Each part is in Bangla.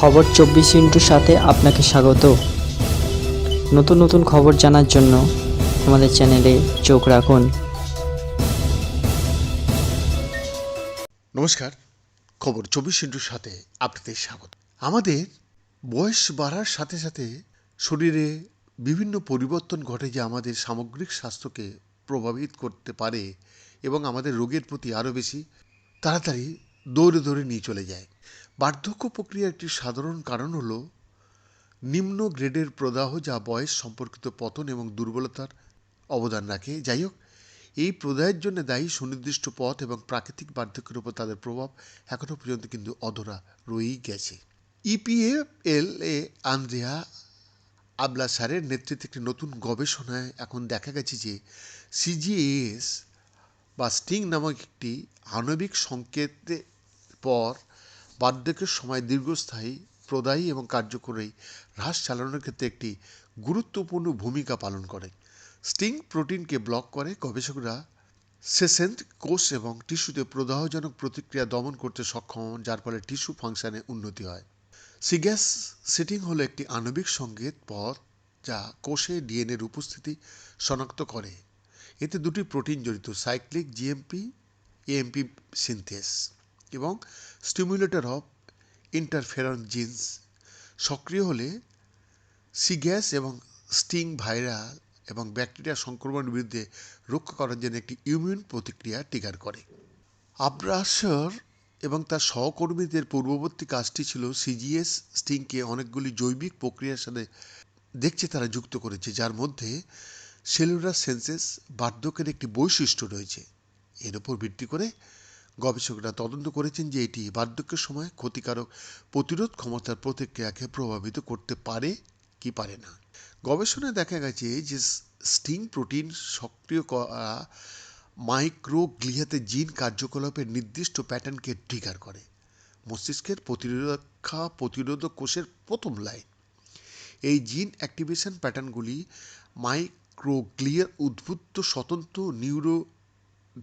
খবর চব্বিশ ইন্টুর সাথে আপনাকে স্বাগত। নতুন নতুন খবর জানার জন্য আমাদের চ্যানেলে চোখ রাখুন। নমস্কার, খবর চব্বিশ ইন্টুর সাথে আপনাদের স্বাগত। আমাদের বয়স বাড়ার সাথে সাথে শরীরে বিভিন্ন পরিবর্তন ঘটে যা আমাদের সামগ্রিক স্বাস্থ্যকে প্রভাবিত করতে পারে এবং আমাদের রোগের প্রতি আরও বেশি তাড়াতাড়ি দৌড়ে দৌড়ে নিয়ে চলে যায়। বার্ধক্য প্রক্রিয়ার একটি সাধারণ কারণ হল নিম্ন গ্রেডের প্রদাহ যা বয়স, সম্পর্কিত পতন এবং দুর্বলতার অবদান রাখে। যাই হোক, এই প্রদাহের জন্য দায়ী সুনির্দিষ্ট পথ এবং প্রাকৃতিক বার্ধক্যের উপর তাদের প্রভাব এখনও পর্যন্ত কিন্তু অধরা রয়েই গেছে। E ইপিএফএল এ আন্দ্রিয়া আবলাসারের নেতৃত্বে একটি নতুন গবেষণায় এখন দেখা গেছে যে সিজিএস বা স্টিং নামক একটি আণবিক সংকেতের পর বার্ধক্যের সময় দীর্ঘস্থায়ী, প্রদায়ী এবং কার্যকরী হ্রাস চালানোর ক্ষেত্রে একটি গুরুত্বপূর্ণ ভূমিকা পালন করে। স্টিং প্রোটিনকে ব্লক করে, গবেষকরা সেসেন্ট কোষ এবং টিস্যুতে প্রদাহজনক প্রতিক্রিয়া দমন করতে সক্ষম হন, যার ফলে টিস্যু ফাংশনে উন্নতি হয়। সিগ্যাস সিটিং হলো একটি আণবিক সংকেত পথ যা কোষে ডিএনএর উপস্থিতি শনাক্ত করে। এতে দুটি প্রোটিন জড়িত, সাইক্লিক জিএমপি, এএমপি সিনথেস। এবং স্টিমুলেটর অফ ইন্টারফেরন জিনস সক্রিয় হলে সিগ্যাস এবং স্টিং ভাইরাল এবং ব্যাকটেরিয়া সংক্রমণের বিরুদ্ধে রক্ষা করার জন্য একটি ইমিউন প্রতিক্রিয়া ট্রিগার করে। আব্রাসর এবং তার সহকর্মীদের পূর্ববর্তী কাজটি ছিল সিজিএস স্টিংকে অনেকগুলি জৈবিক প্রক্রিয়ার সাথে দেখছে তারা যুক্ত করেছে, যার মধ্যে সেলুলার সেন্সেস বার্ধক্যের একটি বৈশিষ্ট্য রয়েছে। এর উপর ভিত্তি করে গবেষকরা তদন্ত করেছেন যে এটি বার্ধক্যের সময় ক্ষতিকারক প্রতিরোধ ক্ষমতার প্রতিক্রিয়াকে প্রভাবিত করতে পারে কি পারে না। গবেষণায় দেখা গেছে যে স্টিং প্রোটিন সক্রিয় করা মাইক্রোগ্লিয়াতে জিন কার্যকলাপের নির্দিষ্ট প্যাটার্নকে ট্রিগার করে। মস্তিষ্কের প্রতিরক্ষা প্রতিরোধক কোষের প্রথম লাইন। এই জিন অ্যাক্টিভেশন প্যাটার্নগুলি মাইক্রোগ্লিয়ার উদ্ভুত স্বতন্ত্র নিউরো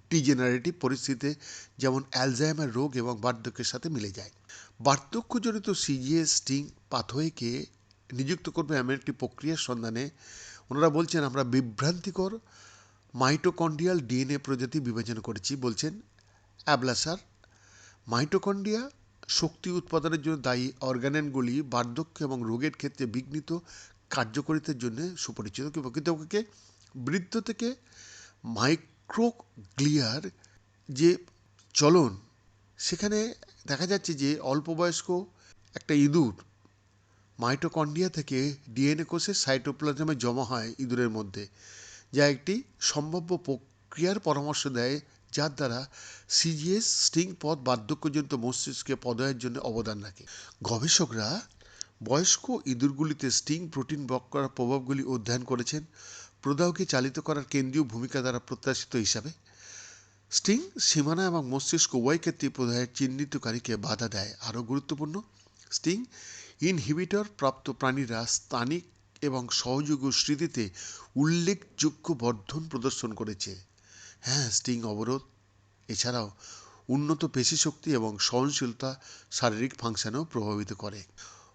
ডিজেনারেটিভ পরিস্থিতিতে যেমন অ্যালজাইমার রোগ এবং বার্ধক্যের সাথে মিলে যায়। বার্ধক্যজনিত সিজিএস স্টিং পাথওয়েকে নিযুক্ত করবে এমন একটি প্রক্রিয়ার সন্ধানে। ওনারা বলছেন, আমরা বিভ্রান্তিকর মাইটোকন্ড্রিয়াল ডিএনএ প্রজাতি বিবেচনা করেছি, বলছেন অ্যাবলাসার মাইটোকন্ড্রিয়া শক্তি উৎপাদনের জন্য দায়ী অর্গানেনগুলি বার্ধক্য এবং রোগের ক্ষেত্রে বিঘ্নিত কার্যকরিতার জন্য সুপরিচিত। প্রকৃতপক্ষে বৃদ্ধ থেকে মাইক্রোগ্লিয়ার যে চলন, সেখানে দেখা যাচ্ছে যে অল্প বয়স্ক একটা ইঁদুর মাইটোকন্ড্রিয়া থেকে ডিএনএ কোষে সাইটোপ্লাজমে জমা হয় ইঁদুরের মধ্যে, যা একটি সম্ভাব্য প্রক্রিয়ার পরামর্শ দেয়, যার দ্বারা সিজিএস স্টিং পথ বার্ধক্যজনিত মস্তিষ্কে পদয়ের জন্য অবদান রাখে। গবেষকরা বয়স্ক ইঁদুরগুলিতে স্টিং প্রোটিন ব্লক করার প্রভাবগুলি অধ্যয়ন করেছেন। প্রদাহকে চালিত করার কেন্দ্রীয় ভূমিকা দ্বারা প্রত্যাশিত হিসাবে স্টিং, সীমানা এবং মস্তিষ্ক উভয় ক্ষেত্রে প্রদাহের চিহ্নিতকারীকে বাধা দেয়। আরও গুরুত্বপূর্ণ, স্টিং ইনহিবিটর প্রাপ্ত প্রাণীরা স্থানিক এবং সহযোগী স্মৃতিতে উল্লেখযোগ্য বর্ধন প্রদর্শন করেছে। হ্যাঁ স্টিং অবরোধ, এছাড়াও উন্নত পেশিশক্তি এবং সহনশীলতা শারীরিক ফাংশনেও প্রভাবিত করে।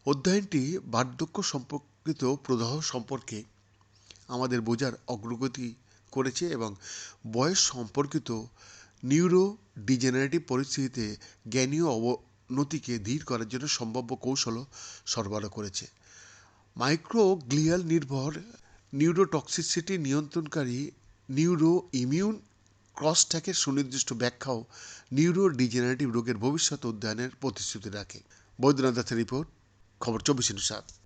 অধ্যয়নটি বার্ধক্য সম্পর্কিত প্রদাহ সম্পর্কে আমাদের বোঝার অগ্রগতি করেছে এবং বয়স সম্পর্কিত নিউরো ডিজেনারেটিভ পরিস্থিতিতে জ্ঞানীয় অবনতিকে ধীর করার জন্য সম্ভাব্য কৌশলও সরবরাহ করেছে। মাইক্রোগ্লিয়াল নির্ভর নিউরোটক্সিসিটি নিয়ন্ত্রণকারী নিউরো ইমিউন ক্রসট্যাকের সুনির্দিষ্ট ব্যাখ্যাও নিউরো ডিজেনারেটিভ রোগের ভবিষ্যৎ অধ্যয়নের প্রতিশ্রুতি রাখে। বৈদ্যনাথ দাসের রিপোর্ট, খবর চব্বিশ সাত।